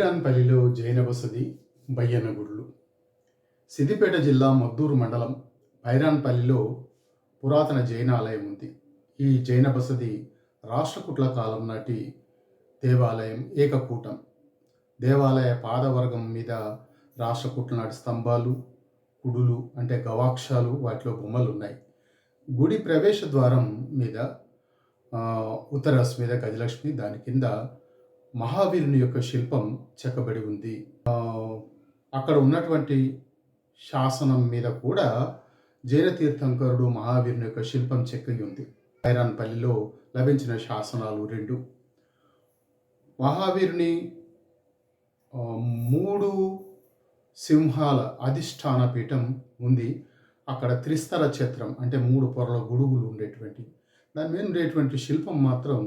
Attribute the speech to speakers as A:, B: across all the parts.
A: బైరాన్పల్లిలో జైన వసతి బయ్యన్న సిద్దిపేట జిల్లా మద్దూరు మండలం బైరాన్పల్లిలో పురాతన జైన ఆలయం ఉంది. ఈ జైన బసది రాష్ట్రకుట్ల కాలం నాటి దేవాలయం ఏకకూటం. దేవాలయ పాదవర్గం మీద రాష్ట్రకుట్ల నాటి స్తంభాలు కుడులు అంటే గవాక్షాలు వాటిలో బొమ్మలు ఉన్నాయి గుడి ప్రవేశ ద్వారం మీద ఉత్తరాస్ మీద గజలక్ష్మి దాని కింద మహావీరుని యొక్క శిల్పం చెక్కబడి ఉంది. అక్కడ ఉన్నటువంటి శాసనం మీద కూడా జైన తీర్థంకరుడు మహావీరుని యొక్క శిల్పం చెక్కి ఉంది. పల్లిలో లభించిన శాసనాలు రెండు. మహావీరుని మూడు సింహాల అధిష్టాన పీఠం ఉంది. అక్కడ త్రిస్తర ఛత్రం అంటే మూడు పొరల గొడుగులు ఉండేటువంటి. దాని మీద ఉండేటువంటి శిల్పం మాత్రం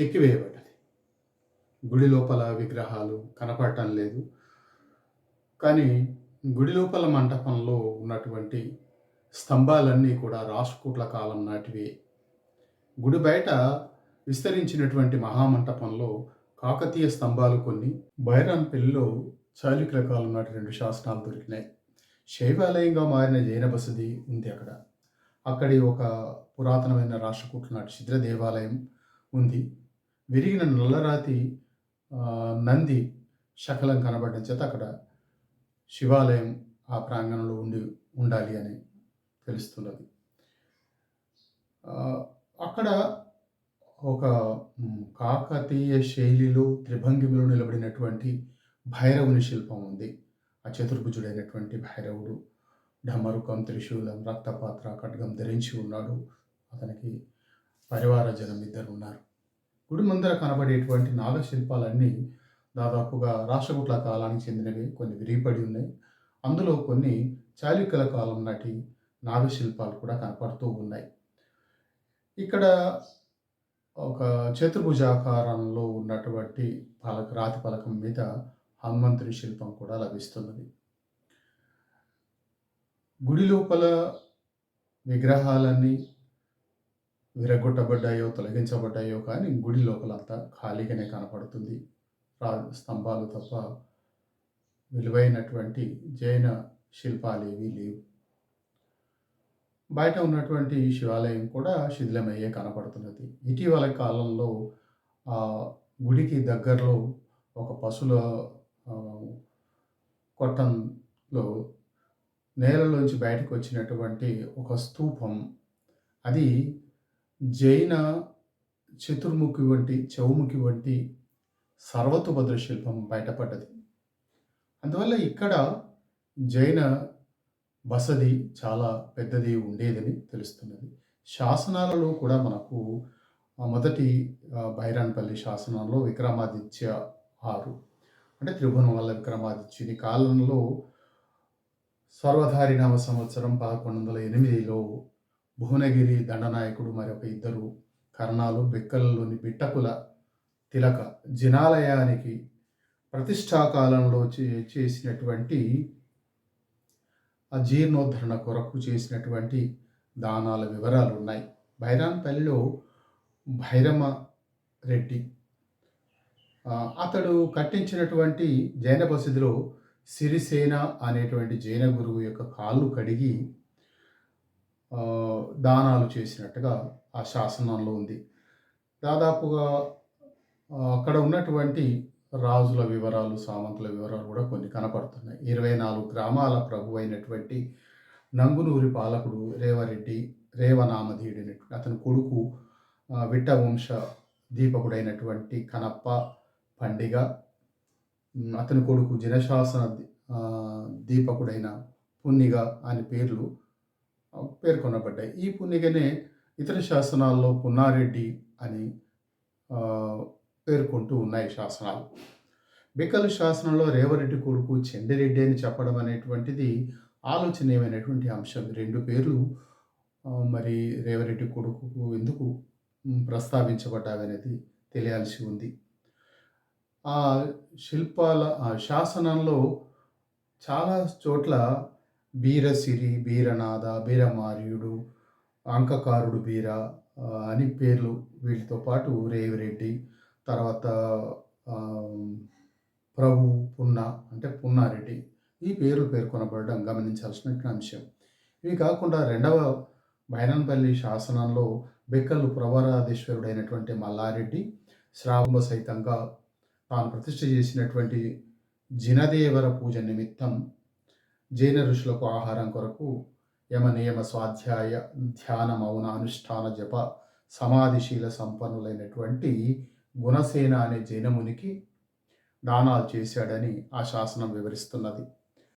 A: చెక్కివేయబడ్డది. గుడి లోపల విగ్రహాలు కనపడటం లేదు. కానీ గుడి లోపల మంటపంలో ఉన్నటువంటి స్తంభాలన్నీ కూడా రాష్ట్రకూట్ల కాలం నాటివి. గుడి బయట విస్తరించినటువంటి మహామంటపంలో కాకతీయ స్తంభాలు కొన్ని బైరాన్ పెళ్ళిలో చాళుక్యుల కాలం నాటి రెండు శాసనాలు దొరికినాయి. శైవాలయంగా మారిన జైన బసది ఉంది అక్కడ. అక్కడి ఒక పురాతనమైన రాష్ట్రకూట్ల నాటి శిథిర దేవాలయం ఉంది. విరిగిన నల్లరాతి నంది శకలం కనబడడం చేత అక్కడ శివాలయం ఆ ప్రాంగణంలో ఉండి ఉండాలి అని తెలుస్తున్నది. అక్కడ ఒక కాకతీయ శైలిలో త్రిభంగిమలో నిలబడినటువంటి భైరవుని శిల్పం ఉంది. ఆ చతుర్భుజుడైనటువంటి భైరవుడు ఢమరుకం త్రిశూలం రక్తపాత్ర ఖడ్గం ధరించి ఉన్నాడు. అతనికి పరివార జనం ఇద్దరు ఉన్నారు. గుడి ముందర కనబడేటువంటి నాగశిల్పాలన్నీ దాదాపుగా రాష్ట్రకూట్ల కాలానికి చెందినవి కొన్ని విరిగిపడి ఉన్నాయి. అందులో కొన్ని చాళుక్యుల కాలం నాటి నాగశిల్పాలు కూడా కనపడుతూ ఉన్నాయి. ఇక్కడ ఒక చతుర్భుజాకారంలో ఉన్నటువంటి పలక రాతి పలకం మీద హనుమంతుని శిల్పం కూడా లభిస్తున్నది. గుడి లోపల విగ్రహాలన్నీ విరగొట్టబడ్డాయో తొలగించబడ్డాయో కానీ గుడి లోపలంతా ఖాళీగానే కనపడుతుంది. రా స్తంభాలు తప్ప విలువైనటువంటి జైన శిల్పాలు ఏవీ లేవు. బయట ఉన్నటువంటి శివాలయం కూడా శిథిలమయ్యే కనపడుతున్నది. ఇటీవల కాలంలో ఆ గుడికి దగ్గరలో ఒక పశువుల కొట్టంలో నేలలోంచి బయటకు వచ్చినటువంటి ఒక స్తూపం అది జైన చతుర్ముఖి వంటి చౌముఖి వంటి సర్వతుభద్ర శిల్పం బయటపడ్డది. అందువల్ల ఇక్కడ జైన బసది చాలా పెద్దది ఉండేదని తెలుస్తున్నది. శాసనాలలో కూడా మనకు మొదటి భైరాన్పల్లి బైరాన్పల్లి శాసనంలో విక్రమాదిత్య ఆరు. అంటే త్రిభువనం వల్ల విక్రమాదిత్యుని కాలంలో సర్వధారినామ సంవత్సరం పదకొండు వందల ఎనిమిదిలో భువనగిరి దండనాయకుడు మరొక ఇద్దరు కర్ణాలు బెక్కలలోని బిట్టకుల తిలక జినాలయానికి ప్రతిష్టాకాలంలో చే చేసినటువంటి ఆ జీర్ణోద్ధరణ కొరకు చేసినటువంటి దానాల వివరాలు ఉన్నాయి. బైరాన్పల్లిలో భైరమ రెడ్డి అతడు కట్టించినటువంటి జైన బసిదిలో సిరిసేన అనేటువంటి జైన గురువు యొక్క కాళ్ళు కడిగి దానాలు చేసినట్టుగా ఆ శాసనంలో ఉంది. దాదాపుగా అక్కడ ఉన్నటువంటి రాజుల వివరాలు సామంతుల వివరాలు కూడా కొన్ని కనపడుతున్నాయి. ఇరవై నాలుగు గ్రామాల ప్రభు అయినటువంటి నంగునూరి పాలకుడు రేవరెడ్డి రేవనామధీయుడైనటువంటి అతని కొడుకు విట్ట వంశ దీపకుడైనటువంటి కనప్ప పండిగ అతని కొడుకు జనశాసన దీపకుడైన పున్నిగ అని పేర్లు పేర్కొనబడ్డాయి. ఈ పుణ్యకనే ఇతర శాసనాల్లో పున్నారెడ్డి అని పేర్కొంటూ ఉన్నాయి శాసనాలు. బిక్కల శాసనంలో రేవరెడ్డి కొడుకు చెండిరెడ్డి అని చెప్పడం అనేటువంటిది ఆలోచనీయమైనటువంటి అంశం. రెండు పేర్లు మరి రేవరెడ్డి కొడుకుకు ఎందుకు ప్రస్తావించబడ్డావనేది తెలియాల్సి ఉంది. ఆ శిల్పాల ఆ శాసనంలో చాలా చోట్ల బీరసిరి బీరనాథ బీరమార్యుడు అంకకారుడు బీర అని పేర్లు వీటితో పాటు రేవిరెడ్డి తర్వాత ప్రభు పున్న అంటే పున్నారెడ్డి ఈ పేర్లు పేర్కొనబడడం గమనించాల్సిన అంశం. ఇవి కాకుండా రెండవ బైరన్పల్లి శాసనంలో బెక్కలు ప్రభారాధీశ్వరుడైనటువంటి మల్లారెడ్డి శ్రావంబ సహితంగా తాను ప్రతిష్ఠ చేసినటువంటి జినదేవర పూజ నిమిత్తం జైన ఋషులకు ఆహారం కొరకు యమ నియమ స్వాధ్యాయ ధ్యాన మౌన అనుష్ఠాన జప సమాధిశీల సంపన్నులైనటువంటి గుణసేన అనే జైనమునికి దానాలు చేశాడని ఆ శాసనం వివరిస్తున్నది.